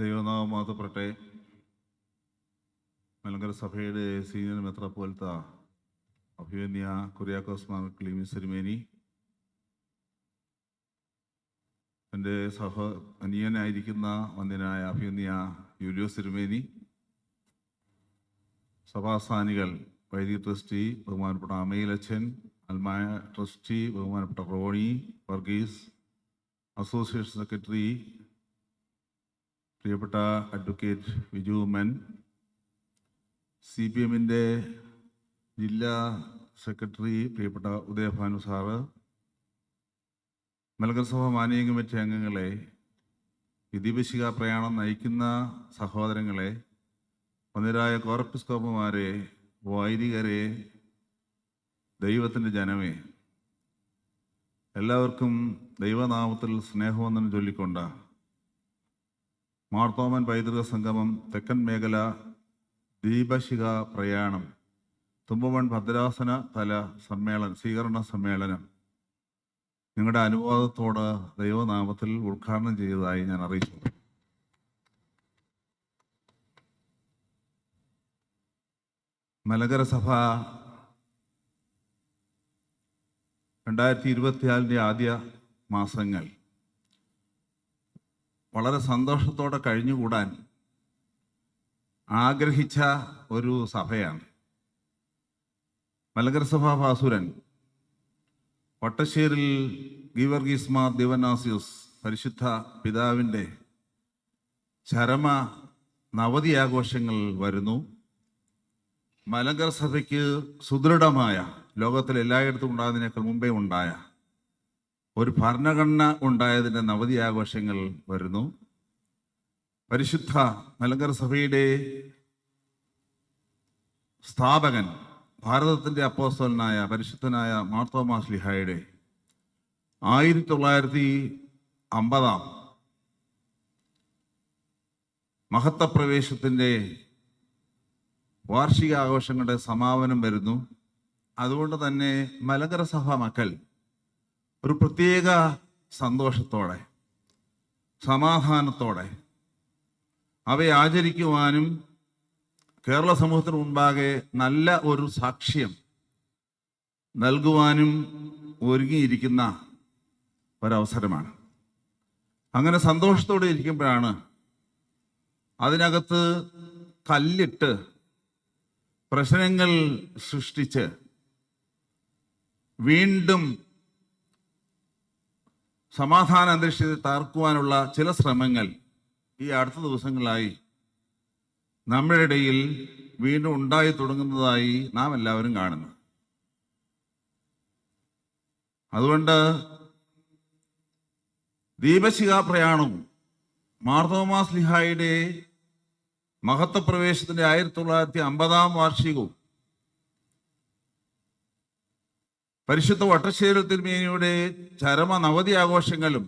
ദൈവനാമം മാതപ്പെടട്ടെ മലങ്കര സഭയുടെ സീനിയർ മെത്രാപ്പോലത്ത അഭിമന്യ കുര്യാക്കോസ് മാർ ക്ലീമി സെരിമേനി. എന്റെ സഹ അനിയനായിരിക്കുന്ന വന്യനായ അഭിമന്യ യുലിയോ സെരിമേനി. സഭാസ്ഥാനികൾ വൈദിക ട്രസ്റ്റി ബഹുമാനപ്പെട്ട അമയിലച്ഛൻ അൽമായ ട്രസ്റ്റി ബഹുമാനപ്പെട്ട റോണി വർഗീസ് അസോസിയേഷൻ സെക്രട്ടറി പ്രിയപ്പെട്ട advocate Viju Oommen C P എമ്മിന്റെ ജില്ലാ സെക്രട്ടറി പ്രിയപ്പെട്ട ഉദയഭാനു സാറ് മലങ്കര സഭ മാനേജിംഗ് കമ്മിറ്റി അംഗങ്ങളെ വിധിപശിക പ്രയാണം നയിക്കുന്ന സഹോദരങ്ങളെ വന്നിരായ കോർപ്പിസ്കോപ്പുമാരെ വൈദികരെ ദൈവത്തിന്റെ ജനമേ എല്ലാവർക്കും ദൈവനാമത്തിൽ സ്നേഹവന്ദനം ചൊല്ലിക്കൊണ്ട് മാർത്തോമൻ പൈതൃക സംഗമം തെക്കൻ മേഖല ദീപശിഖ പ്രയാണം തുമ്പമൺ ഭദ്രാസന തല സമ്മേളനം സ്വീകരണ സമ്മേളനം. നിങ്ങളുടെ അനുവാദത്തോട് ദൈവനാമത്തിൽ ഉദ്ഘാടനം ചെയ്തതായി ഞാൻ അറിയിച്ചു മലകര സഭ രണ്ടായിരത്തി ഇരുപത്തിനാലിന്റെ ആദ്യ മാസങ്ങൾ വളരെ സന്തോഷത്തോടെ കഴിഞ്ഞുകൂടാൻ ആഗ്രഹിച്ച ഒരു സഭയാണ്. മലങ്കര സഭാ ഭാസുരൻ വട്ടശ്ശേരിൽ ഗീവർഗീസ് മാർ ദിവനാസിയസ് പരിശുദ്ധ പിതാവിന്റെ ചരമ നവതി ആഘോഷങ്ങൾ വരുന്നു. മലങ്കര സഭയ്ക്ക് സുദൃഢമായ ലോകത്തിൽ എല്ലായിടത്തും ഉണ്ടാകുന്നതിനേക്കാൾ മുമ്പേ ഉണ്ടായ ഒരു ഭരണഘടന ഉണ്ടായതിന്റെ നവതി ആഘോഷങ്ങൾ വരുന്നു. പരിശുദ്ധ മലങ്കര സഭയുടെ സ്ഥാപകൻ ഭാരതത്തിന്റെ അപ്പോസ്തലനായ പരിശുദ്ധനായ മാർത്തോമാസ് ലിഹായുടെ ആയിരത്തി തൊള്ളായിരത്തി അമ്പതാം മഹത്വപ്രവേശത്തിന്റെ വാർഷിക ആഘോഷങ്ങളുടെ സമാപനം വരുന്നു. അതുകൊണ്ട് തന്നെ മലങ്കര സഭ മക്കൾ ഒരു പ്രത്യേക സന്തോഷത്തോടെ സമാധാനത്തോടെ അവയെ ആചരിക്കുവാനും കേരള സമൂഹത്തിന് മുൻപാകെ നല്ല ഒരു സാക്ഷ്യം നൽകുവാനും ഒരുങ്ങിയിരിക്കുന്ന ഒരവസരമാണ്. അങ്ങനെ സന്തോഷത്തോടെ ഇരിക്കുമ്പോഴാണ് അതിനകത്ത് കല്ലിട്ട് പ്രശ്നങ്ങൾ സൃഷ്ടിച്ച് വീണ്ടും സമാധാന അന്തരീക്ഷത്തെ തകർക്കുവാനുള്ള ചില ശ്രമങ്ങൾ ഈ അടുത്ത ദിവസങ്ങളായി നമ്മുടെ ഇടയിൽ വീണ്ടും ഉണ്ടായി തുടങ്ങുന്നതായി നാം എല്ലാവരും കാണുന്നു. അതുകൊണ്ട് ദീപശിഖാ പ്രയാണവും മാർത്തോമാസ് ലിഹായുടെ മഹത്വപ്രവേശത്തിന്റെ ആയിരത്തി തൊള്ളായിരത്തി അമ്പതാം വാർഷികവും പരിശുദ്ധ വട്ടശ്ശേരി തിരുമേനിയുടെ ചരമ നവതി ആഘോഷങ്ങളും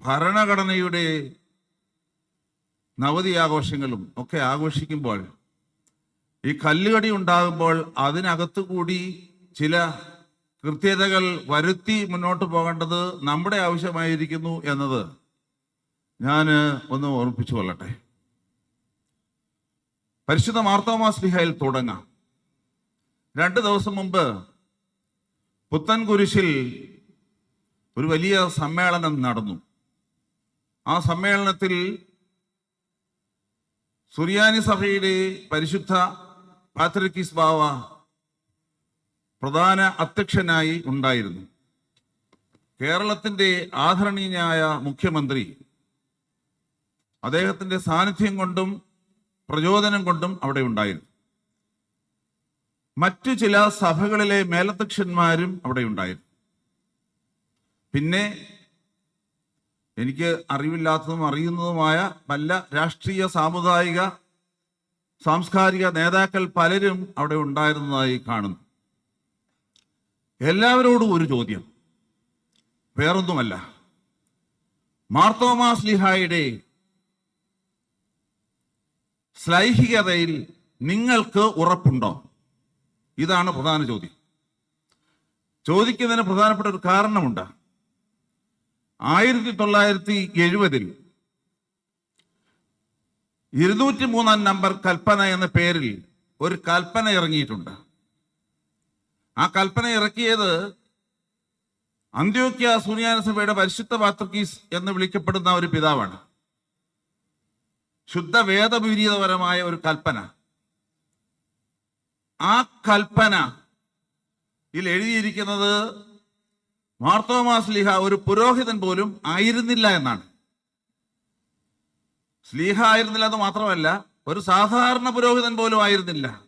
ഭരണഘടനയുടെ നവതി ആഘോഷങ്ങളും ഒക്കെ ആഘോഷിക്കുമ്പോൾ ഈ കല്ലുകടി ഉണ്ടാകുമ്പോൾ അതിനകത്തു കൂടി ചില കൃത്യതകൾ വരുത്തി മുന്നോട്ട് പോകേണ്ടത് നമ്മുടെ ആവശ്യമായിരിക്കുന്നു എന്നത് ഞാൻ ഒന്ന് ഓർമ്മിപ്പിച്ചു കൊള്ളട്ടെ. പരിശുദ്ധ മാർത്തോമാസ് സ്ലിഹയിൽ തുടങ്ങാം. രണ്ട് ദിവസം മുമ്പ് പുത്തൻകുരിശിൽ ഒരു വലിയ സമ്മേളനം നടന്നു. ആ സമ്മേളനത്തിൽ സുറിയാനി സഭയുടെ പരിശുദ്ധ പാത്രിക്കിസ് ബാവ പ്രധാന അധ്യക്ഷനായി ഉണ്ടായിരുന്നു. കേരളത്തിന്റെ ആദരണീയനായ മുഖ്യമന്ത്രി അദ്ദേഹത്തിന്റെ സാന്നിധ്യം കൊണ്ടും പ്രചോദനം കൊണ്ടും അവിടെ ഉണ്ടായിരുന്നു. മറ്റു ചില സഭകളിലെ മേലധ്യക്ഷന്മാരും അവിടെ ഉണ്ടായിരുന്നു. പിന്നെ എനിക്ക് അറിവില്ലാത്തതും അറിയുന്നതുമായ പല രാഷ്ട്രീയ സാമുദായിക സാംസ്കാരിക നേതാക്കൾ പലരും അവിടെ ഉണ്ടായിരുന്നതായി കാണുന്നു. എല്ലാവരോടും ഒരു ചോദ്യം. വേറൊന്നുമല്ല. മാർത്തോമാസ് ലിഹായുടെ ശ്ലൈഹികതയിൽ നിങ്ങൾക്ക് ഉറപ്പുണ്ടോ? ഇതാണ് പ്രധാന ചോദ്യം. ചോദിക്കുന്നതിന് പ്രധാനപ്പെട്ട ഒരു കാരണമുണ്ട്. ആയിരത്തി തൊള്ളായിരത്തി എഴുപതിൽ ഇരുന്നൂറ്റി മൂന്നാം നമ്പർ കൽപ്പന എന്ന പേരിൽ ഒരു കൽപ്പന ഇറങ്ങിയിട്ടുണ്ട്. ആ കൽപ്പന ഇറക്കിയത് അന്ത്യോക്യ സുനിയാന സഭയുടെ പരിശുദ്ധ പാത്രക്കീസ് എന്ന് വിളിക്കപ്പെടുന്ന ഒരു പിതാവാണ്. ശുദ്ധ വേദവിരീതപരമായ ഒരു കൽപ്പന. ആ കൽപ്പന ഇതിൽ എഴുതിയിരിക്കുന്നത് മാർത്തോമാ സ്ലീഹ ഒരു പുരോഹിതൻ പോലും ആയിരുന്നില്ല എന്നാണ്. സ്ലീഹ ആയിരുന്നില്ല എന്ന് മാത്രമല്ല ഒരു സാധാരണ പുരോഹിതൻ പോലും ആയിരുന്നില്ല.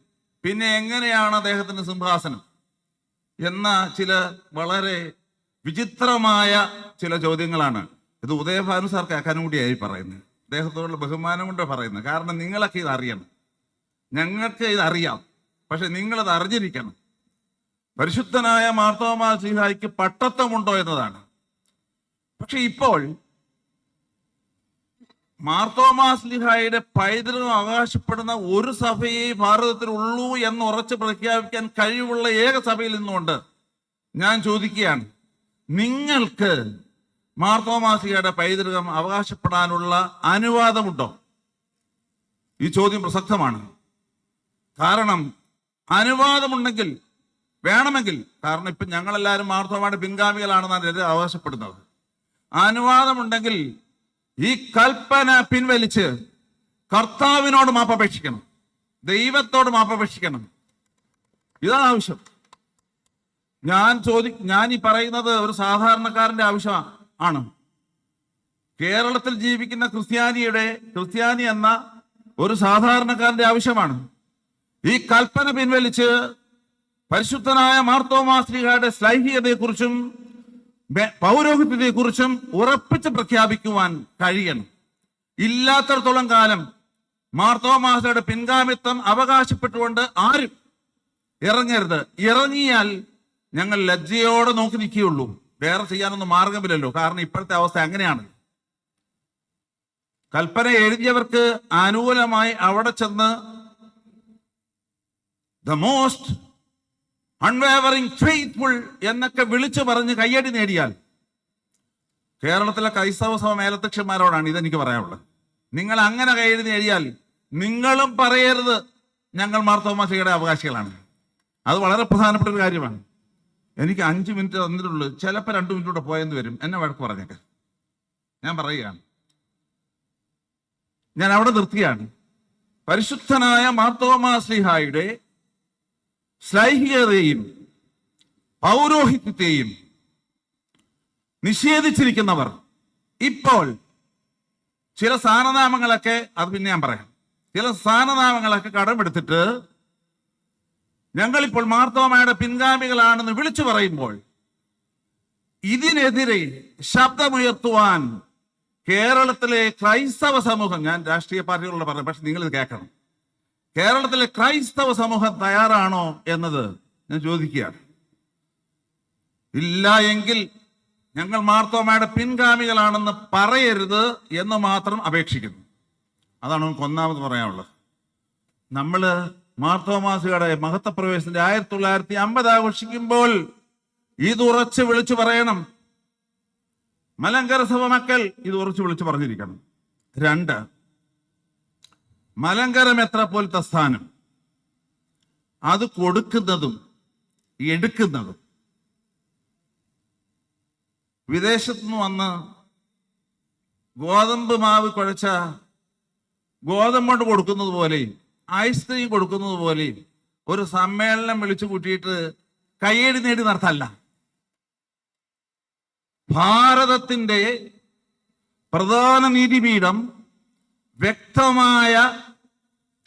പിന്നെ എങ്ങനെയാണ് അദ്ദേഹത്തിന്റെ സിംഹാസനം എന്ന ചില വളരെ വിചിത്രമായ ചില ചോദ്യങ്ങളാണ്. ഇത് ഉദയഭാനു സാർ കാക്കാനുകൂടിയായി പറയുന്നത്. അദ്ദേഹത്തോടുള്ള ബഹുമാനം കൊണ്ട് പറയുന്നത്. കാരണം നിങ്ങളൊക്കെ ഇത് അറിയണം. ഞങ്ങൾക്ക് ഇത് അറിയാം. പക്ഷെ നിങ്ങളത് അറിഞ്ഞിരിക്കണം. പരിശുദ്ധനായ മാർത്തോമാ ശ്രീഹായിക്ക് പട്ടത്വമുണ്ടോ എന്നതാണ്. പക്ഷെ ഇപ്പോൾ മാർത്തോമാ സ്ലിഹായുടെ പൈതൃകം അവകാശപ്പെടുന്ന ഒരു സഭയെ ഭാരതത്തിൽ ഉള്ളൂ എന്ന് ഉറച്ച് പ്രഖ്യാപിക്കാൻ കഴിവുള്ള ഏക സഭയിൽ നിന്നുകൊണ്ട് ഞാൻ ചോദിക്കുകയാണ്. നിങ്ങൾക്ക് മാർത്തോമാസികയുടെ പൈതൃകം അവകാശപ്പെടാനുള്ള അനുവാദമുണ്ടോ? ഈ ചോദ്യം പ്രസക്തമാണ്. കാരണം അനുവാദമുണ്ടെങ്കിൽ വേണമെങ്കിൽ കാരണം ഇപ്പം ഞങ്ങളെല്ലാവരും മാർത്തോമായുടെ പിൻഗാമികളാണെന്നാണ് എതിരെ അവകാശപ്പെടുന്നത്. അനുവാദമുണ്ടെങ്കിൽ ഈ കൽപ്പന പിൻവലിച്ച് കർത്താവിനോട് മാപ്പപേക്ഷിക്കണം. ദൈവത്തോട് മാപ്പപേക്ഷിക്കണം. ഇതാണ് ആവശ്യം. ഞാൻ ചോദി ഞാൻ ഈ പറയുന്നത് ഒരു സാധാരണക്കാരന്റെ ആവശ്യമാണ് കേരളത്തിൽ ജീവിക്കുന്ന ക്രിസ്ത്യാനിയുടെ ക്രിസ്ത്യാനി എന്ന ഒരു സാധാരണക്കാരന്റെ ആവശ്യമാണ്. ഈ കൽപ്പന പിൻവലിച്ച് പരിശുദ്ധനായ മാർത്തോമാശ്രീഹയുടെ ശ്ലൈഹികതയെക്കുറിച്ചും സ്ലൈഹികതയെക്കുറിച്ചും പൗരോഹിത്യത്തെക്കുറിച്ചും ഉറപ്പിച്ച് പ്രഖ്യാപിക്കുവാൻ കഴിയണം. ഇല്ലാത്തടത്തോളം കാലം മാർത്തോമാസയുടെ പിൻഗാമിത്വം അവകാശപ്പെട്ടുകൊണ്ട് ആരും ഇറങ്ങരുത്. ഇറങ്ങിയാൽ ഞങ്ങൾ ലജ്ജയോടെ നോക്കി നിൽക്കുകയുള്ളൂ. വേറെ ചെയ്യാനൊന്നും മാർഗമില്ലല്ലോ. കാരണം ഇപ്പോഴത്തെ അവസ്ഥ അങ്ങനെയാണ്. കൽപ്പന എഴുതിയവർക്ക് അനുകൂലമായി അവിടെ ചെന്ന് ദ മോസ്റ്റ് അൺവേവറിംഗ് ഫെയ്ത്ത്ഫുൾ എന്നൊക്കെ വിളിച്ചു പറഞ്ഞ് കയ്യടി നേടിയാൽ കേരളത്തിലെ ക്രൈസ്തവ സഭ മേലധ്യക്ഷന്മാരോടാണ് ഇതെനിക്ക് പറയാനുള്ളത്. നിങ്ങൾ അങ്ങനെ കയ്യടി നേടിയാൽ നിങ്ങളും പറയരുത്. ഞങ്ങൾ മാർത്തോമാസികയുടെ അവകാശികളാണ്. അത് വളരെ പ്രധാനപ്പെട്ട ഒരു കാര്യമാണ്. എനിക്ക് അഞ്ച് മിനിറ്റ് തന്നിട്ടുള്ളൂ. ചിലപ്പോൾ രണ്ട് മിനിറ്റ് കൂടെ പോയെന്ന് വരും. എന്നെ വഴക്ക് പറഞ്ഞേക്ക. ഞാൻ പറയുകയാണ്. ഞാൻ അവിടെ നിർത്തിയാണ് പരിശുദ്ധനായ മാർത്തോമാസ്ലിഹായുടെ ശ്ലൈഹികതയും പൗരോഹിത്യത്തെയും നിഷേധിച്ചിരിക്കുന്നവർ ഇപ്പോൾ ചില സ്ഥാനനാമങ്ങളൊക്കെ അത് പിന്നെ ഞാൻ പറയാം. ചില സ്ഥാനനാമങ്ങളൊക്കെ കടമെടുത്തിട്ട് ഞങ്ങളിപ്പോൾ മാർത്തോമയുടെ പിൻഗാമികളാണെന്ന് വിളിച്ചു പറയുമ്പോൾ ഇതിനെതിരെ ശബ്ദമുയർത്തുവാൻ കേരളത്തിലെ ക്രൈസ്തവ സമൂഹം ഞാൻ രാഷ്ട്രീയ പാർട്ടികളോട് പറഞ്ഞു പക്ഷെ നിങ്ങൾ ഇത് കേൾക്കണം. കേരളത്തിലെ ക്രൈസ്തവ സമൂഹം തയ്യാറാണോ എന്നത് ഞാൻ ചോദിക്കുകയാണ്. ഇല്ല എങ്കിൽ ഞങ്ങൾ മാർത്തോമയുടെ പിൻഗാമികളാണെന്ന് പറയരുത് എന്ന് മാത്രം അപേക്ഷിക്കുന്നു. അതാണ് നമുക്ക് ഒന്നാമത് പറയാനുള്ളത്. നമ്മൾ മാർത്തോമാസിയുടെ മഹത്വപ്രവേശത്തിന്റെ ആയിരത്തി തൊള്ളായിരത്തി അമ്പത് ആഘോഷിക്കുമ്പോൾ ഇത് ഉറച്ച് വിളിച്ചു പറയണം. മലങ്കര സഭ മക്കൾ ഇത് ഉറച്ചു വിളിച്ചു പറഞ്ഞിരിക്കണം. രണ്ട് മലങ്കര മെത്രപ്പോലത്തെ സ്ഥാനം? അത് കൊടുക്കുന്നതും എടുക്കുന്നതും. വിദേശത്തു നിന്ന് വന്ന് ഗോതമ്പ് മാവ് കുഴച്ച ഗോതമ്പ് കൊണ്ട് കൊടുക്കുന്നത് പോലെയും ഐസ്ക്രീം കൊടുക്കുന്നത് പോലെയും ഒരു സമ്മേളനം വിളിച്ചു കൂട്ടിയിട്ട് കയ്യേടി നേടി നടത്തല്ല. ഭാരതത്തിന്റെ പ്രധാന നീതിപീഠം വ്യക്തമായ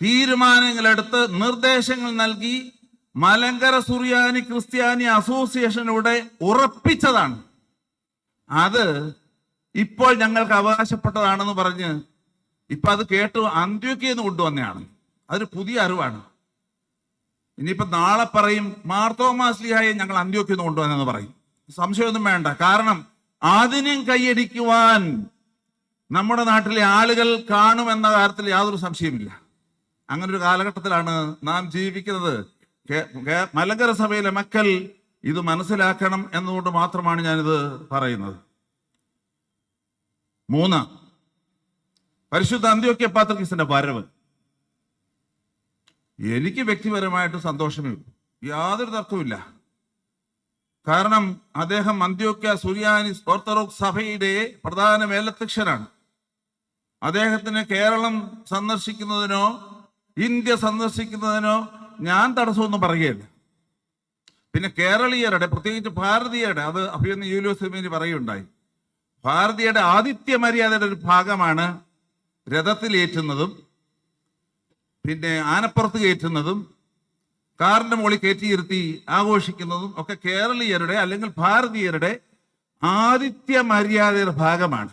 തീരുമാനങ്ങളെടുത്ത് നിർദ്ദേശങ്ങൾ നൽകി മലങ്കര സുറിയാനി ക്രിസ്ത്യാനി അസോസിയേഷനിലൂടെ ഉറപ്പിച്ചതാണ്. അത് ഇപ്പോൾ ഞങ്ങൾക്ക് അവകാശപ്പെട്ടതാണെന്ന് പറഞ്ഞ് ഇപ്പൊ അത് കേട്ടു അന്ത്യോക്കിയെന്ന് കൊണ്ടുവന്നെയാണ് അതൊരു പുതിയ അറിവാണ്. ഇനിയിപ്പോ നാളെ പറയും മാർത്തോമാസ്ലിഹായെ ഞങ്ങൾ അന്ത്യോക്കിയെന്ന് കൊണ്ടുവന്നെന്ന് പറയും. സംശയമൊന്നും വേണ്ട. കാരണം അതിനും കൈയടിക്കുവാൻ നമ്മുടെ നാട്ടിലെ ആളുകൾ കാണുമെന്ന കാര്യത്തിൽ യാതൊരു സംശയമില്ല അങ്ങനെ ഒരു കാലഘട്ടത്തിലാണ് നാം ജീവിക്കുന്നത്. മലങ്കര സഭയിലെ മക്കൾ ഇത് മനസ്സിലാക്കണം എന്നുകൊണ്ട് മാത്രമാണ് ഞാനിത് പറയുന്നത്. മൂന്ന് പരിശുദ്ധ അന്ത്യോക്യ പാത്രക്കീസിന്റെ വരവ്. എനിക്ക് വ്യക്തിപരമായിട്ട് സന്തോഷമേ ഉള്ളൂ. യാതൊരു തർക്കമില്ല കാരണം അദ്ദേഹം അന്ത്യോക്യ സുറിയാനി ഓർത്തഡോക്സ് സഭയുടെ പ്രധാന മേലധ്യക്ഷനാണ്. അദ്ദേഹത്തിന് കേരളം സന്ദർശിക്കുന്നതിനോ ഇന്ത്യ സന്ദർശിക്കുന്നതിനോ ഞാൻ തടസ്സമൊന്നും പറയുകയില്ല. പിന്നെ കേരളീയരുടെ പ്രത്യേകിച്ച് ഭാരതീയരുടെ അത് അഭിയന്ന് യൂലിയോസിമേനി പറയുണ്ടായി ഭാരതീയരുടെ ആദിത്യ മര്യാദയുടെ ഒരു ഭാഗമാണ് രഥത്തിലേറ്റുന്നതും പിന്നെ ആനപ്പുറത്ത് കയറ്റുന്നതും കാറിന്റെ മുകളിൽ കയറ്റിയിരുത്തി ആഘോഷിക്കുന്നതും ഒക്കെ കേരളീയരുടെ അല്ലെങ്കിൽ ഭാരതീയരുടെ ആദിത്യ മര്യാദയുടെ ഭാഗമാണ്.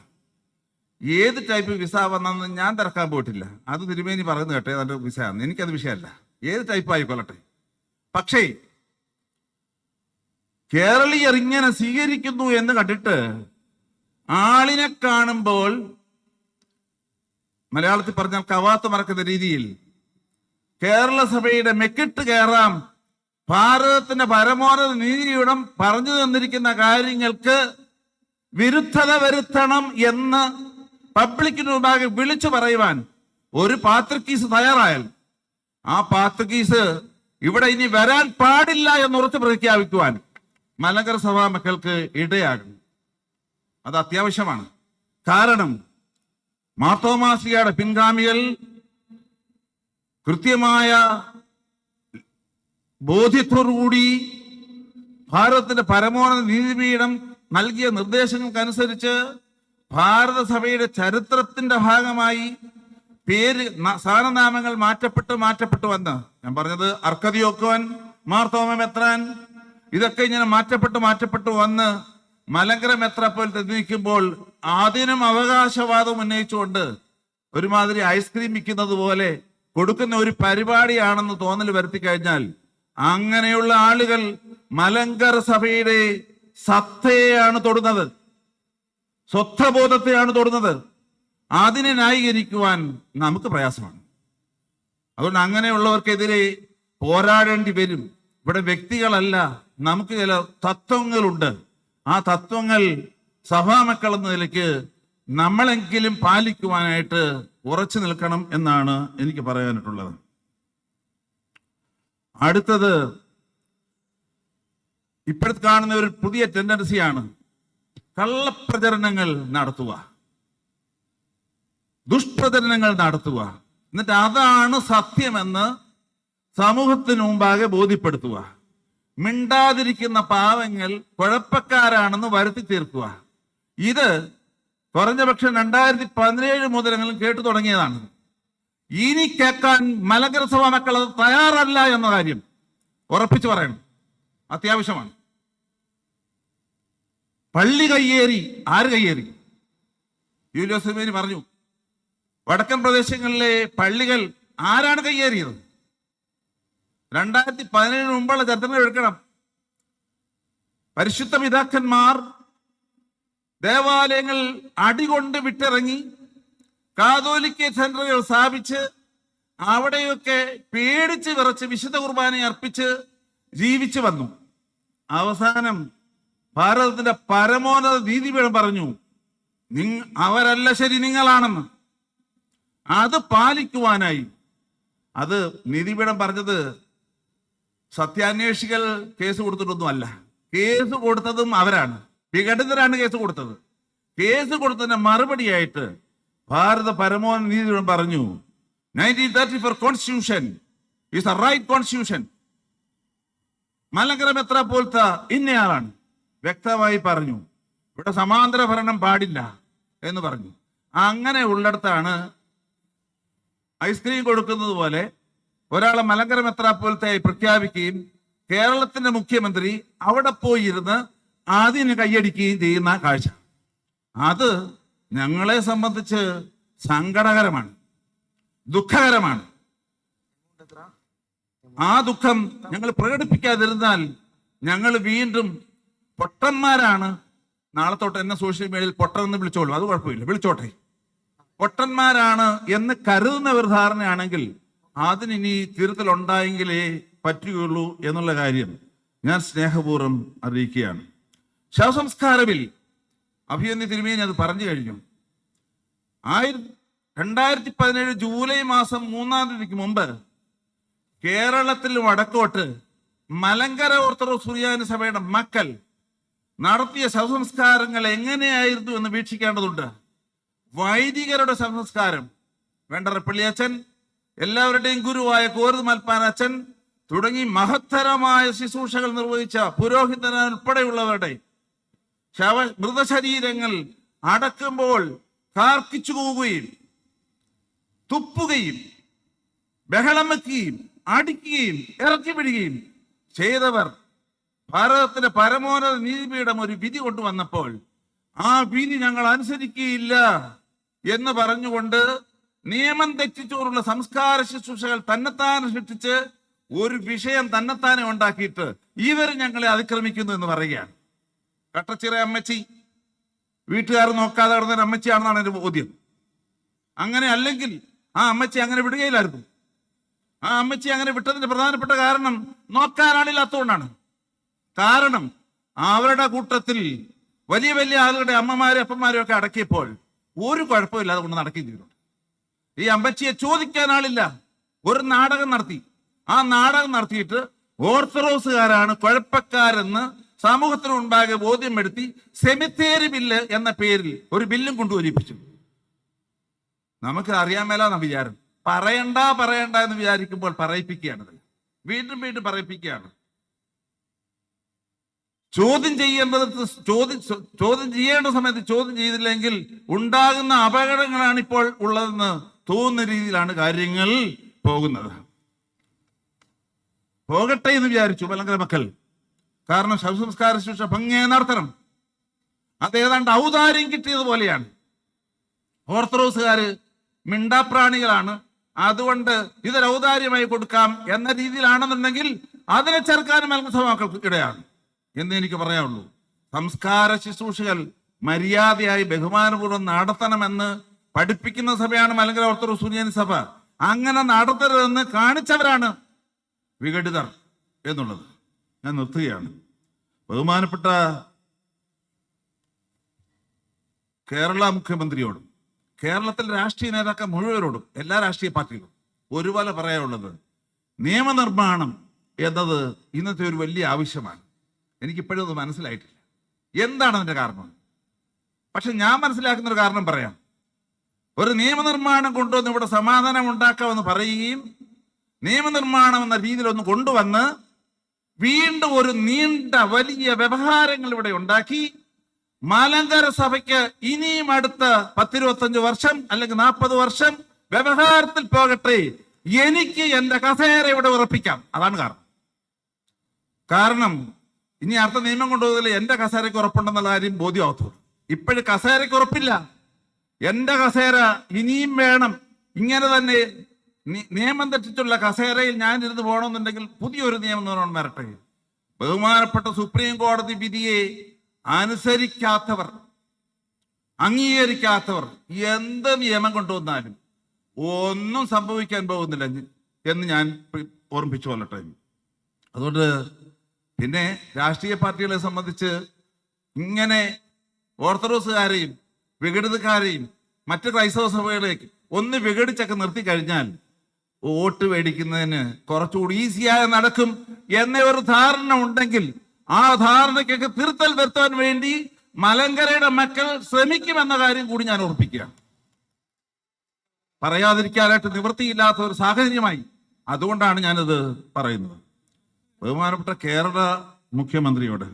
ഏത് ടൈപ്പ് വിസ വന്നെന്ന് ഞാൻ തിരക്കാൻ പോയിട്ടില്ല. അത് തിരുമേനി പറയുന്നത് കേട്ടെ അതിന്റെ വിസ ആണ് എനിക്കത് വിഷയമല്ല. ഏത് ടൈപ്പ് ആയിക്കൊള്ളട്ടെ. പക്ഷേ കേരളീയർ ഇങ്ങനെ സ്വീകരിക്കുന്നു എന്ന് കണ്ടിട്ട് ആളിനെ കാണുമ്പോൾ മലയാളത്തിൽ പറഞ്ഞാൽ കവാത്ത് മറക്കുന്ന രീതിയിൽ കേരള സഭയുടെ മെക്കിട്ട് കയറാം ഭാരതത്തിന്റെ പരമോന്നത നീതിയുടം പറഞ്ഞു തന്നിരിക്കുന്ന കാര്യങ്ങൾക്ക് വിരുദ്ധത വരുത്തണം എന്ന് പബ്ലിക്കിന് മുമ്പാകെ വിളിച്ചു പറയുവാൻ ഒരു പാത്രക്കീസ് തയ്യാറായാൽ ആ പാത്രക്കീസ് ഇവിടെ ഇനി വരാൻ പാടില്ല എന്ന് ഉറച്ചു പ്രഖ്യാപിക്കുവാൻ മലങ്കര സഭാ മക്കൾക്ക് ഇടയാകും അത് അത്യാവശ്യമാണ്. കാരണം മാർത്തോമാസികയുടെ പിൻഗാമികൾ കൃത്യമായ ബോധ്യത്തോടുകൂടി ഭാരതത്തിന്റെ പരമോന്നത നീതിപീഠം നൽകിയ നിർദ്ദേശങ്ങൾക്കനുസരിച്ച് ഭാരതസഭയുടെ ചരിത്രത്തിന്റെ ഭാഗമായി പേര് സ്ഥാനനാമങ്ങൾ മാറ്റപ്പെട്ട് മാറ്റപ്പെട്ട് വന്ന്. ഞാൻ പറഞ്ഞത് അർക്കതിയോക്കുവൻ മാർത്തോമ മെത്രാൻ ഇതൊക്കെ ഇങ്ങനെ മാറ്റപ്പെട്ട് മാറ്റപ്പെട്ട് വന്ന് മലങ്കര മെത്രാപ്പോൽ നിൽക്കുമ്പോൾ ആദിനം അവകാശവാദം ഉന്നയിച്ചുകൊണ്ട് ഒരുമാതിരി ഐസ്ക്രീം വിൽക്കുന്നത് പോലെ കൊടുക്കുന്ന ഒരു പരിപാടിയാണെന്ന് തോന്നൽ വരുത്തി കഴിഞ്ഞാൽ അങ്ങനെയുള്ള ആളുകൾ മലങ്കര സഭയുടെ സത്തയെയാണ് തൊടുന്നത്. സ്വത്വബോധത്തെയാണ് തൊടുന്നത്. അതിനെ ന്യായീകരിക്കുവാൻ നമുക്ക് പ്രയാസമാണ്. അതുകൊണ്ട് അങ്ങനെയുള്ളവർക്കെതിരെ പോരാടേണ്ടി വരും. ഇവിടെ വ്യക്തികളല്ല നമുക്ക് ചില തത്വങ്ങളുണ്ട്. ആ തത്വങ്ങൾ സഭാമക്കൾ എന്ന നിലയ്ക്ക് നമ്മളെങ്കിലും പാലിക്കുവാനായിട്ട് ഉറച്ചു നിൽക്കണം എന്നാണ് എനിക്ക് പറയാനായിട്ടുള്ളത്. അടുത്തത് ഇപ്പോഴത്തെ കാണുന്ന ഒരു പുതിയ ടെൻഡൻസിയാണ് കള്ളപ്രചരണങ്ങൾ നടത്തുക. ദുഷ്പ്രചരണങ്ങൾ നടത്തുക. എന്നിട്ട് അതാണ് സത്യമെന്ന് സമൂഹത്തിന് മുമ്പാകെ ബോധ്യപ്പെടുത്തുക. മിണ്ടാതിരിക്കുന്ന പാവങ്ങൾ കുഴപ്പക്കാരാണെന്ന് വരുത്തി തീർക്കുക. ഇത് കുറഞ്ഞ പക്ഷം രണ്ടായിരത്തി പതിനേഴ് മുതലെങ്കിലും കേട്ടു തുടങ്ങിയതാണ്. ഇനി കേൾക്കാൻ മലങ്കര മക്കൾ അത് തയ്യാറല്ല എന്ന കാര്യം ഉറപ്പിച്ചു പറയണം. അത്യാവശ്യമാണ്. പള്ളി കയ്യേറി ആര് കയ്യേറി? യൂലിയോസമേനി പറഞ്ഞു വടക്കൻ പ്രദേശങ്ങളിലെ പള്ളികൾ ആരാണ് കയ്യേറിയത്? രണ്ടായിരത്തി പതിനേഴിന് മുമ്പുള്ള ചരിത്രം എടുക്കണം. പരിശുദ്ധ പിതാക്കന്മാർ ദേവാലയങ്ങൾ അടികൊണ്ട് വിട്ടിറങ്ങി കാതോലിക്ക സെന്ററുകൾ സ്ഥാപിച്ച് അവിടെയൊക്കെ പേടിച്ച് വിറച്ച് വിശുദ്ധ കുർബാന അർപ്പിച്ച് ജീവിച്ചു വന്നു. അവസാനം ഭാരതത്തിന്റെ പരമോന്നത നീതിപീഠം പറഞ്ഞു നിങ് അവരല്ല ശരി നിങ്ങളാണെന്ന്. അത് പാലിക്കുവാനായി. അത് നീതിപീഠം പറഞ്ഞത് സത്യാന്വേഷികൾ കേസ് കൊടുത്തിട്ടൊന്നും അല്ല കേസ് കൊടുത്തതും അവരാണ്. വിഘടിതരാണ് കേസ് കൊടുത്തത്. കേസ് കൊടുത്തതിന്റെ മറുപടിയായിട്ട് ഭാരത പരമോന്നത നീതിപീഠം പറഞ്ഞു nineteen thirty four constitution is a right constitution മലങ്കരം എത്ര പോലത്തെ ഇന്നയാളാണ്. വ്യക്തമായി പറഞ്ഞു ഇവിടെ സമാന്തര ഭരണം പാടില്ല എന്ന് പറഞ്ഞു. അങ്ങനെ ഉള്ളിടത്താണ് ഐസ്ക്രീം കൊടുക്കുന്നത് പോലെ ഒരാളെ മലങ്കര എത്ര പോലത്തെ പ്രഖ്യാപിക്കുകയും കേരളത്തിന്റെ മുഖ്യമന്ത്രി അവിടെ പോയി ഇരുന്ന് അതിന് കൈയടിക്കുകയും ചെയ്യുന്ന കാഴ്ച. അത് ഞങ്ങളെ സംബന്ധിച്ച് സങ്കടകരമാണ് ദുഃഖകരമാണ്. ആ ദുഃഖം ഞങ്ങൾ പ്രകടിപ്പിക്കാതിരുന്നാൽ ഞങ്ങൾ വീണ്ടും പൊട്ടന്മാരാണ്. നാളെ തൊട്ട് എന്നെ സോഷ്യൽ മീഡിയയിൽ പൊട്ടൻ എന്ന് വിളിച്ചോളൂ. അത് കുഴപ്പമില്ല. വിളിച്ചോട്ടെ. പൊട്ടന്മാരാണ് എന്ന് കരുതുന്ന ഒരു ധാരണയാണെങ്കിൽ അതിനി തിരുത്തൽ ഉണ്ടായെങ്കിലേ പറ്റുകയുള്ളൂ എന്നുള്ള കാര്യം ഞാൻ സ്നേഹപൂർവം അറിയിക്കുകയാണ്. ശവസംസ്കാര ബിൽ അഭിയന്തി തിരുമേനി അത് പറഞ്ഞു കഴിഞ്ഞു. ആയിരത്തി രണ്ടായിരത്തി പതിനേഴ് ജൂലൈ മാസം മൂന്നാം തീയതിക്ക് മുമ്പ് കേരളത്തിൽ വടക്കോട്ട് മലങ്കര ഓർത്തഡോക്സ് സുറിയാനി സഭയുടെ മക്കൾ നടത്തിയ ശവസംസ്കാരങ്ങൾ എങ്ങനെയായിരുന്നു എന്ന് വീക്ഷിക്കേണ്ടതുണ്ട്. വൈദികരുടെ ശവസംസ്കാരം വെണ്ടറപ്പള്ളി അച്ഛൻ എല്ലാവരുടെയും ഗുരുവായ കോരത് മൽപ്പാൻ അച്ഛൻ തുടങ്ങി മഹത്തരമായ ശുശ്രൂഷകൾ നിർവഹിച്ച പുരോഹിതനുൾപ്പെടെയുള്ളവരുടെ ശവ മൃതശരീരങ്ങൾ അടക്കുമ്പോൾ കാർക്കിച്ചു പോവുകയും തുപ്പുകയും ബഹളം വെക്കുകയും അടിക്കുകയും ഇറക്കി വിടുകയും ചെയ്തവർ ഭാരതത്തിന്റെ പരമോന്നത നീതിപീഠം ഒരു വിധി കൊണ്ടുവന്നപ്പോൾ ആ വിധി ഞങ്ങൾ അനുസരിക്കുകയില്ല എന്ന് പറഞ്ഞുകൊണ്ട് നിയമം തെറ്റിച്ചോറുള്ള സംസ്കാര ശുശ്രൂഷകൾ തന്നെത്താനെ സൃഷ്ടിച്ച് ഒരു വിഷയം തന്നെത്താനെ ഉണ്ടാക്കിയിട്ട് ഇവർ ഞങ്ങളെ അതിക്രമിക്കുന്നു എന്ന് പറയുകയാണ്. കട്ടച്ചിറ അമ്മച്ചി വീട്ടുകാർ നോക്കാതെ കിടന്നൊരു അമ്മച്ചിയാണെന്നാണ് എന്റെ ബോധ്യം. അങ്ങനെ അല്ലെങ്കിൽ ആ അമ്മച്ചി അങ്ങനെ വിടുകയില്ലായിരുന്നു. ആ അമ്മച്ചി അങ്ങനെ വിട്ടതിന്റെ പ്രധാനപ്പെട്ട കാരണം നോക്കാൻ ആളില്ലാത്തതുകൊണ്ടാണ് കാരണം അവരുടെ കൂട്ടത്തിൽ വലിയ വലിയ ആളുകളുടെ അമ്മമാരും അപ്പന്മാരും ഒക്കെ അടക്കിയപ്പോൾ ഒരു കുഴപ്പമില്ലാതെ കൊണ്ട് നടക്കുകയും ചെയ്തു ഈ അമ്പച്ചിയെ ചോദിക്കാൻ ആളില്ല. ഒരു നാടകം നടത്തി. ആ നാടകം നടത്തിയിട്ട് ഓർത്തഡോക്സുകാരാണ് കുഴപ്പക്കാരെന്ന് സമൂഹത്തിന് മുൻപാകെ ബോധ്യപ്പെടുത്തി സെമിത്തേരി ബില്ല് എന്ന പേരിൽ ഒരു ബില്ലും കൊണ്ടുവരിപ്പിച്ചു നമുക്ക് അറിയാൻ മേലാന്ന വിചാരം. പറയണ്ട പറയണ്ട എന്ന് വിചാരിക്കുമ്പോൾ പറയിപ്പിക്കുകയാണത് വീണ്ടും വീണ്ടും പറയിപ്പിക്കുകയാണ്. ചോദ്യം ചെയ്യേണ്ടത് ചോദ്യം ചോദ്യം ചെയ്യേണ്ട സമയത്ത് ചോദ്യം ചെയ്തില്ലെങ്കിൽ ഉണ്ടാകുന്ന അപകടങ്ങളാണ് ഇപ്പോൾ ഉള്ളതെന്ന് തോന്നുന്ന രീതിയിലാണ് കാര്യങ്ങൾ പോകുന്നത്. പോകട്ടെ എന്ന് വിചാരിച്ചു മലങ്കര മക്കൾ. കാരണം ശവസംസ്കാര ശുശ്രൂഷ ഭംഗിയായി നടത്തണം. അത് ഏതാണ്ട് ഔദാര്യം കിട്ടിയതുപോലെയാണ് ഓർത്തഡോക്സുകാര് മിണ്ടാപ്രാണികളാണ്. അതുകൊണ്ട് ഇതൊരു ഔദാര്യമായി കൊടുക്കാം എന്ന രീതിയിലാണെന്നുണ്ടെങ്കിൽ അതിനെ ചേർക്കാനും മലങ്കസഭാക്കൾക്ക് ഇടയാണ് എന്ന് എനിക്ക് പറയാനുള്ളൂ. സംസ്കാര ശുശ്രൂഷകൾ മര്യാദയായി ബഹുമാനപൂർവം നടത്തണമെന്ന് പഠിപ്പിക്കുന്ന സഭയാണ് മലങ്കര ഓർത്തഡോക്സ് സുനിയൻ സഭ. അങ്ങനെ നടത്തരുതെന്ന് കാണിച്ചവരാണ് വിഘടിതർ എന്നുള്ളത്. ഞാൻ നിർത്തുകയാണ്. ബഹുമാനപ്പെട്ട കേരള മുഖ്യമന്ത്രിയോടും കേരളത്തിലെ രാഷ്ട്രീയ നേതാക്കൾ മുഴുവനോടും എല്ലാ രാഷ്ട്രീയ പാർട്ടികളും ഒരുപോലെ പറയാനുള്ളത് നിയമനിർമ്മാണം എന്നത് ഇന്നത്തെ ഒരു വലിയ ആവശ്യമാണ്. എനിക്കിപ്പോഴും അത് മനസ്സിലായിട്ടില്ല. എന്താണ് അതിന്റെ കാരണം? പക്ഷെ ഞാൻ മനസ്സിലാക്കുന്ന ഒരു കാരണം പറയാം. ഒരു നിയമനിർമ്മാണം കൊണ്ടുവന്ന് ഇവിടെ സമാധാനം ഉണ്ടാക്കാമെന്ന് പറയുകയും നിയമനിർമ്മാണം എന്ന രീതിയിൽ ഒന്ന് കൊണ്ടുവന്ന് വീണ്ടും ഒരു നീണ്ട വലിയ വ്യവഹാരങ്ങൾ ഇവിടെ ഉണ്ടാക്കി മലങ്കര സഭയ്ക്ക് ഇനിയും അടുത്ത പത്തിരുപത്തഞ്ച് വർഷം അല്ലെങ്കിൽ നാൽപ്പത് വർഷം വ്യവഹാരത്തിൽ പോകട്ടെ എനിക്ക് എന്റെ കസേര ഇവിടെ ഉറപ്പിക്കാം. അതാണ് കാരണം. കാരണം ഇനി അടുത്ത നിയമം കൊണ്ടുപോകില്ല എന്റെ കസേരയ്ക്ക് ഉറപ്പുണ്ടെന്നുള്ള കാര്യം ബോധ്യമാകത്തുള്ളൂ. ഇപ്പോഴും കസേരയ്ക്ക് ഉറപ്പില്ല. എന്റെ കസേര ഇനിയും വേണം. ഇങ്ങനെ തന്നെ നിയമം തെറ്റിച്ചുള്ള കസേരയിൽ ഞാൻ ഇരുന്ന് പോകണമെന്നുണ്ടെങ്കിൽ പുതിയൊരു നിയമം നിർമ്മാണം വരട്ടെ. ബഹുമാനപ്പെട്ട സുപ്രീം കോടതി വിധിയെ അനുസരിക്കാത്തവർ അംഗീകരിക്കാത്തവർ എന്ത് നിയമം കൊണ്ടുവന്നാലും ഒന്നും സംഭവിക്കാൻ പോകുന്നില്ല എന്ന് ഞാൻ ഓർമ്മിപ്പിച്ചു കൊള്ളട്ടെ അതുകൊണ്ട് പിന്നെ രാഷ്ട്രീയ പാർട്ടികളെ സംബന്ധിച്ച് ഇങ്ങനെ ഓർത്തഡോക്സുകാരെയും വിഘടിതക്കാരെയും മറ്റ് ക്രൈസ്തവ സഭകളേക്ക് ഒന്ന് വിഘടിച്ചൊക്കെ നിർത്തി കഴിഞ്ഞാൽ വോട്ട് മേടിക്കുന്നതിന് കുറച്ചുകൂടി ഈസിയായി നടക്കും എന്ന ഒരു ധാരണ ഉണ്ടെങ്കിൽ ആ ധാരണയ്ക്കൊക്കെ തിരുത്തൽ വരുത്താൻ വേണ്ടി മലങ്കരയുടെ മക്കൾ ശ്രമിക്കുമെന്ന കാര്യം കൂടി ഞാൻ ഓർപ്പിക്കുകയാണ് പറയാതിരിക്കാനായിട്ട് നിവൃത്തിയില്ലാത്ത ഒരു സാഹചര്യമായി അതുകൊണ്ടാണ് ഞാനത് പറയുന്നത്. ബഹുമാനപ്പെട്ട കേരള മുഖ്യമന്ത്രിയോട്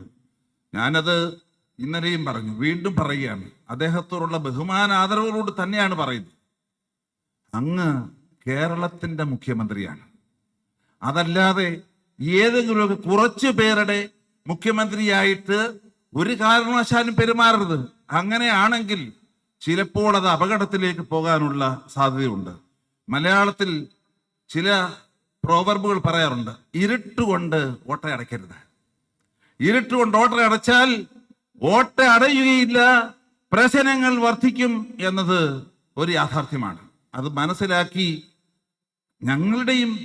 ഞാനത് ഇന്നലെയും പറഞ്ഞു വീണ്ടും പറയുകയാണ്. അദ്ദേഹത്തോടുള്ള ബഹുമാന ആദരവോട് തന്നെയാണ് പറയുന്നത്. അങ്ങ് കേരളത്തിന്റെ മുഖ്യമന്ത്രിയാണ്. അതല്ലാതെ ഏതെങ്കിലുമൊക്കെ കുറച്ച് പേരുടെ മുഖ്യമന്ത്രിയായിട്ട് ഒരു കാരണവശാലും പെരുമാറരുത്. അങ്ങനെയാണെങ്കിൽ ചിലപ്പോൾ അത് അപകടത്തിലേക്ക് പോകാനുള്ള സാധ്യതയുണ്ട്. മലയാളത്തിൽ ചില പ്രോവർബുകൾ പറയാറുണ്ട്. ഇരുട്ടുകൊണ്ട് ഓട്ട അടയ്ക്കരുത്. ഇരുട്ടുകൊണ്ട് ഓട്ട അടച്ചാൽ ഓട്ട അടയുകയില്ല പ്രശ്നങ്ങൾ വർദ്ധിക്കും എന്നത് ഒരു യാഥാർത്ഥ്യമാണ്. അത് മനസ്സിലാക്കി ഞങ്ങളുടെയും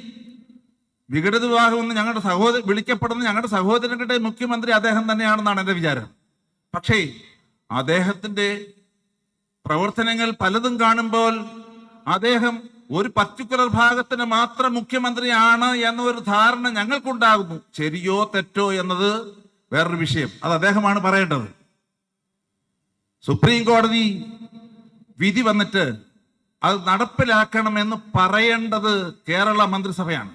വിഘടിത വിവാഹം എന്ന് ഞങ്ങളുടെ സഹോദര വിളിക്കപ്പെടുന്ന ഞങ്ങളുടെ സഹോദരങ്ങളുടെ മുഖ്യമന്ത്രി അദ്ദേഹം തന്നെയാണെന്നാണ് എന്റെ വിചാരം. പക്ഷേ അദ്ദേഹത്തിന്റെ പ്രവർത്തനങ്ങൾ പലതും കാണുമ്പോൾ അദ്ദേഹം ഒരു പർട്ടിക്കുലർ ഭാഗത്തിന് മാത്രം മുഖ്യമന്ത്രിയാണ് എന്നൊരു ധാരണ ഞങ്ങൾക്കുണ്ടാകുന്നു. ശരിയോ തെറ്റോ എന്നത് വേറൊരു വിഷയം. അത് അദ്ദേഹമാണ് പറയേണ്ടത്. സുപ്രീം കോടതി വിധി വന്നിട്ട് അത് നടപ്പിലാക്കണമെന്ന് പറയേണ്ടത് കേരള മന്ത്രിസഭയാണ്.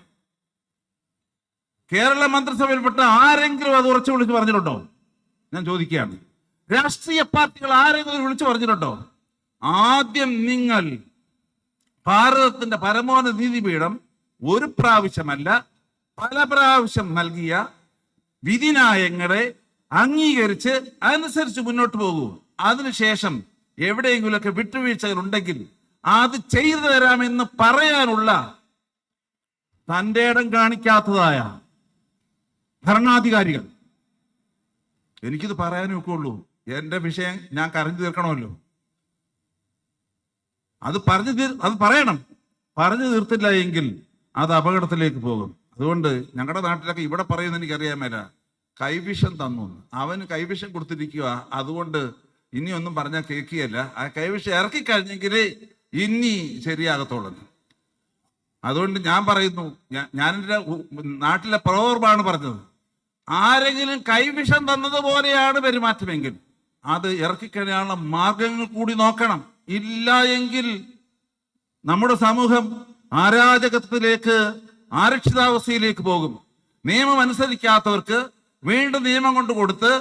കേരള മന്ത്രിസഭയിൽപ്പെട്ട ആരെങ്കിലും അത് ഉറച്ചു വിളിച്ച് പറഞ്ഞിട്ടുണ്ടോ? ഞാൻ ചോദിക്കുകയാണ്. രാഷ്ട്രീയ പാർട്ടികൾ ആരെങ്കിലും വിളിച്ചു പറഞ്ഞിട്ടുണ്ടോ? ആദ്യം നിങ്ങൾ ഭാരതത്തിന്റെ പരമോന്നത നീതിപീഠം ഒരു പ്രാവശ്യമല്ല പല പ്രാവശ്യം നൽകിയ വിധിനായങ്ങളെ അംഗീകരിച്ച് അനുസരിച്ച് മുന്നോട്ട് പോകൂ. അതിനുശേഷം എവിടെയെങ്കിലുമൊക്കെ വിട്ടുവീഴ്ചകൾ ഉണ്ടെങ്കിൽ അത് ചെയ്തു തരാമെന്ന് പറയാനുള്ള തന്റെ ഇടം കാണിക്കാത്തതായ ഭരണാധികാരികൾ. എനിക്കിത് പറയാനൊക്കെ ഉള്ളൂ. എന്റെ വിഷയം ഞാൻ കരഞ്ഞു തീർക്കണമല്ലോ. അത് പറഞ്ഞു അത് പറയണം. പറഞ്ഞു തീർത്തില്ല എങ്കിൽ അത് അപകടത്തിലേക്ക് പോകും. അതുകൊണ്ട് ഞങ്ങളുടെ നാട്ടിലൊക്കെ ഇവിടെ പറയുന്ന എനിക്കറിയാൻ മേല കൈവിഷം തന്നു. അവന് കൈവിഷം കൊടുത്തിരിക്കുക. അതുകൊണ്ട് ഇനിയൊന്നും പറഞ്ഞാൽ കേൾക്കുകയല്ല. ആ കൈവിഷം ഇറക്കി കഴിഞ്ഞെങ്കിൽ ഇനി ശരിയാകത്തോളൂ. അതുകൊണ്ട് ഞാൻ പറയുന്നു ഞാൻ ഞാനെന്റെ നാട്ടിലെ പ്രവർബാണ് പറഞ്ഞത്. ആരെങ്കിലും കൈവിഷം തന്നതുപോലെയാണ് പെരുമാറ്റമെങ്കിൽ അത് ഇറക്കിക്കഴിയാനുള്ള മാർഗങ്ങൾ കൂടി നോക്കണം. ഇല്ല എങ്കിൽ നമ്മുടെ സമൂഹം അരാജകത്വത്തിലേക്ക് ആരക്ഷിതാവസ്ഥയിലേക്ക് പോകും. നിയമം അനുസരിക്കാത്തവർക്ക് വീണ്ടും നിയമം കൊണ്ട് കൊടുത്ത്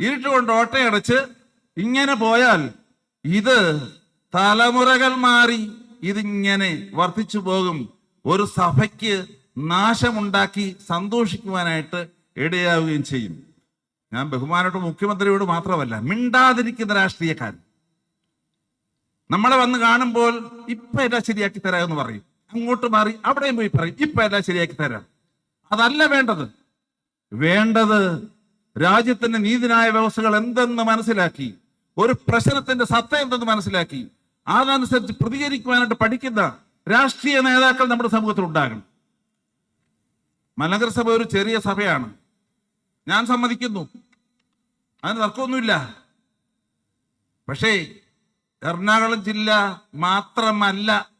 ഇരുട്ട് കൊണ്ട് ഓട്ടയടച്ച് ഇങ്ങനെ പോയാൽ ഇത് തലമുറകൾ മാറി ഇതിങ്ങനെ വർദ്ധിച്ചു പോകും. ഒരു സഭയ്ക്ക് നാശമുണ്ടാക്കി സന്തോഷിക്കുവാനായിട്ട് ഇടയാവുകയും ചെയ്യും. ഞാൻ ബഹുമാനോട്ട് മുഖ്യമന്ത്രിയോട് മാത്രമല്ല മിണ്ടാതിരിക്കുന്ന രാഷ്ട്രീയക്കാരൻ. നമ്മളെ വന്ന് കാണുമ്പോൾ ഇപ്പൊ എല്ലാം ശരിയാക്കി തരാമെന്ന് പറയും. അങ്ങോട്ട് മാറി അവിടെയും പോയി പറയും ഇപ്പൊ എല്ലാം ശരിയാക്കി തരാം. അതല്ല വേണ്ടത്. വേണ്ടത് രാജ്യത്തിന്റെ നീതിനായ വ്യവസ്ഥകൾ എന്തെന്ന് മനസ്സിലാക്കി ഒരു പ്രശ്നത്തിന്റെ സത്ത എന്തെന്ന് മനസ്സിലാക്കി അതനുസരിച്ച് പ്രതികരിക്കുവാനായിട്ട് പഠിക്കുന്ന രാഷ്ട്രീയ നേതാക്കൾ നമ്മുടെ സമൂഹത്തിൽ ഉണ്ടാകണം. മലനഗരസഭ ഒരു ചെറിയ സഭയാണ്. ഞാൻ സമ്മതിക്കുന്നു. അതിന് തർക്കമൊന്നുമില്ല. പക്ഷേ എറണാകുളം ജില്ല മാത്രമല്ല.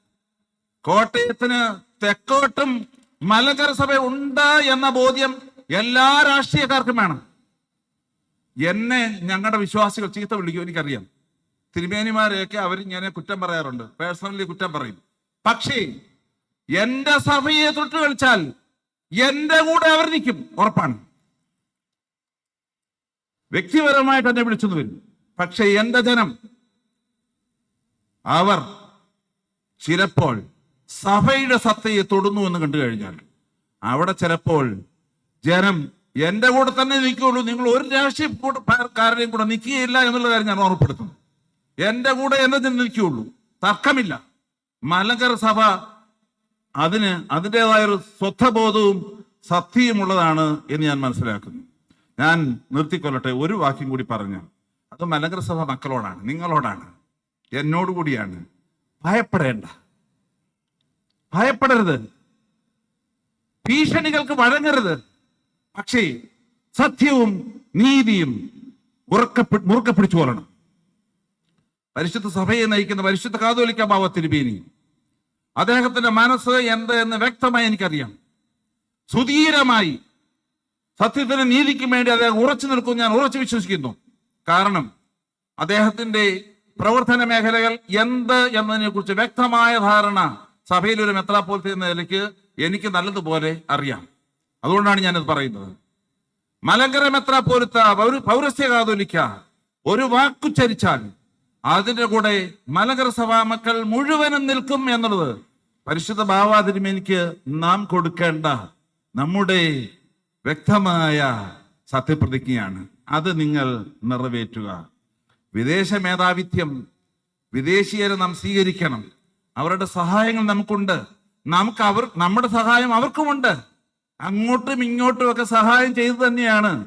കോട്ടയത്തിന് തെക്കോട്ടും മലങ്കര സഭ ഉണ്ട് എന്ന ബോധ്യം എല്ലാ രാഷ്ട്രീയക്കാർക്കും വേണം. എന്നെ ഞങ്ങളുടെ വിശ്വാസികൾ ചീത്ത വിളിക്കും എനിക്കറിയാം. തിരുമേനിമാരെയൊക്കെ അവർ ഇങ്ങനെ കുറ്റം പറയാറുണ്ട്. പേഴ്സണലി കുറ്റം പറയും. പക്ഷേ എന്റെ സഭയെ തൊട്ട് കളിച്ചാൽ എന്റെ കൂടെ അവർ നിൽക്കും ഉറപ്പാണ്. വ്യക്തിപരമായിട്ട് എന്നെ വിളിച്ചു വരും. പക്ഷേ എന്റെ ജനം അവർ ചിലപ്പോൾ സഭയുടെ സത്തയെ തൊടുന്നു എന്ന് കണ്ടു കഴിഞ്ഞാൽ അവിടെ ചിലപ്പോൾ ജനം എന്റെ കൂടെ തന്നെ നിൽക്കുകയുള്ളൂ നിങ്ങൾ ഒരു രാഷ്ട്രീയ കൂടെ- നിൽക്കുകയില്ല എന്നുള്ള കാര്യം ഞാൻ ഓർമ്മപ്പെടുത്തുന്നു. എന്റെ കൂടെ എന്നെ നിൽക്കുകയുള്ളൂ. തർക്കമില്ല. മലങ്കര സഭ അതിന് അതിന്റെതായൊരു സ്വത്വബോധവും സത്യമുള്ളതാണ് എന്ന് ഞാൻ മനസ്സിലാക്കുന്നു. ഞാൻ നിർത്തിക്കൊള്ളട്ടെ ഒരു വാക്യം കൂടി പറഞ്ഞു അത് മലങ്കര സഭ മക്കളോടാണ് നിങ്ങളോടാണ്. എന്നോട് കൂടിയാണ് ഭയപ്പെടേണ്ട. ഭയപ്പെടരുത്. ഭീഷണികൾക്ക് വഴങ്ങരുത്. പക്ഷേ സത്യവും നീതിയും മുറുക്ക മുറുക്ക പിടിച്ചു കൊള്ളണം. പരിശുദ്ധ സഭയെ നയിക്കുന്ന പരിശുദ്ധ കാതോലിക്ക ബാവ തിരുമേനി അദ്ദേഹത്തിന്റെ മനസ്സ് എന്ത് എന്ന് വ്യക്തമായി എനിക്കറിയാം. സുധീരമായി സത്യത്തിന് നീതിക്കും വേണ്ടി അദ്ദേഹം ഉറച്ചു നിൽക്കും ഞാൻ ഉറച്ചു വിശ്വസിക്കുന്നു. കാരണം അദ്ദേഹത്തിന്റെ പ്രവർത്തന മേഖലകൾ എന്ത് എന്നതിനെ കുറിച്ച് വ്യക്തമായ ധാരണ സഭയിൽ ഒരു മെത്രാപോലത്തെ എന്ന നിലയ്ക്ക് എനിക്ക് നല്ലതുപോലെ അറിയാം. അതുകൊണ്ടാണ് ഞാനത് പറയുന്നത്. മലങ്കര മെത്രാപോലത്ത പൗരസ്യ കാതോലിക്ക ഒരു വാക്കുച്ചരിച്ചാൽ അതിന്റെ കൂടെ മലങ്കര സഭാ മക്കൾ മുഴുവനും നിൽക്കും എന്നുള്ളത് പരിശുദ്ധ ഭാവാതിരുമേനിക്ക് നാം കൊടുക്കേണ്ട നമ്മുടെ വ്യക്തമായ സത്യപ്രതിജ്ഞയാണ്. അത് നിങ്ങൾ നിറവേറ്റുക. വിദേശ മേധാവിത്യം വിദേശീയരെ നാം സ്വീകരിക്കണം. അവരുടെ സഹായങ്ങൾ നമുക്കുണ്ട്. നമുക്ക് അവർ നമ്മുടെ സഹായം അവർക്കുമുണ്ട്. അങ്ങോട്ടും ഇങ്ങോട്ടും ഒക്കെ സഹായം ചെയ്തു തന്നെയാണ്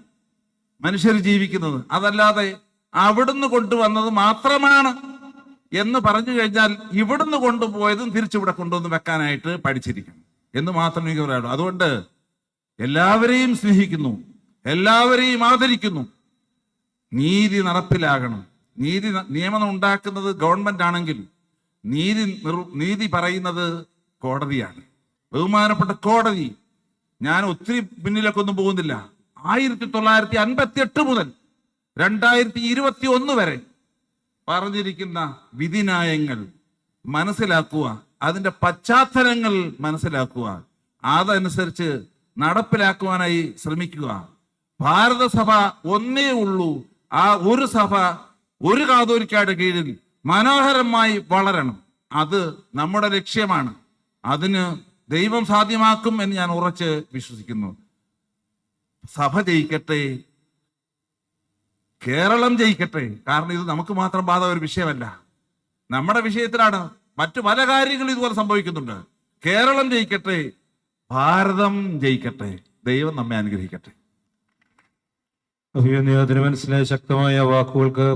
മനുഷ്യർ ജീവിക്കുന്നത്. അതല്ലാതെ അവിടുന്ന് കൊണ്ടുവന്നത് മാത്രമാണ് എന്ന് പറഞ്ഞു കഴിഞ്ഞാൽ ഇവിടുന്ന് കൊണ്ടുപോയതും തിരിച്ചിവിടെ കൊണ്ടുവന്ന് വെക്കാനായിട്ട് പഠിച്ചിരിക്കണം എന്ന് മാത്രം എനിക്ക് പറയാനുള്ളൂ. അതുകൊണ്ട് എല്ലാവരെയും സ്നേഹിക്കുന്നു. എല്ലാവരെയും ആദരിക്കുന്നു. നീതി നടപ്പിലാകണം. നീതി നിയമനം നിയമം ഉണ്ടാക്കുന്നത് ഗവൺമെന്റ് ആണെങ്കിൽ നീതി നീതി പറയുന്നത് കോടതിയാണ്. ബഹുമാനപ്പെട്ട കോടതി ഞാൻ ഒത്തിരി പിന്നിലൊക്കെ ഒന്നും പോകുന്നില്ല. ആയിരത്തി തൊള്ളായിരത്തി അൻപത്തി എട്ട് മുതൽ രണ്ടായിരത്തി ഇരുപത്തി ഒന്ന് വരെ പറഞ്ഞിരിക്കുന്ന വിധിന്യായങ്ങൾ മനസ്സിലാക്കുക അതിന്റെ പശ്ചാത്തലങ്ങൾ മനസ്സിലാക്കുക അതനുസരിച്ച് നടപ്പിലാക്കുവാനായി ശ്രമിക്കുക. ഭാരതസഭ ഒന്നേ ഉള്ളൂ. ആ ഒരു സഭ ഒരു കാതോലിക്കാട് കീഴിൽ മനോഹരമായി വളരണം. അത് നമ്മുടെ ലക്ഷ്യമാണ്. അതിന് ദൈവം സാധ്യമാക്കും എന്ന് ഞാൻ ഉറച്ച് വിശ്വസിക്കുന്നു. സഭ ജയിക്കട്ടെ. കേരളം ജയിക്കട്ടെ. കാരണം ഇത് നമുക്ക് മാത്രം ബാധ ഒരു വിഷയമല്ല. നമ്മുടെ വിഷയത്തിലാണ് മറ്റു പല കാര്യങ്ങളും ഇതുപോലെ സംഭവിക്കുന്നുണ്ട്. കേരളം ജയിക്കട്ടെ. ഭാരതം ജയിക്കട്ടെ. ദൈവം നമ്മെ അനുഗ്രഹിക്കട്ടെ. തിരുമനസിലെ ശക്തമായ വാക്കുകൾക്ക്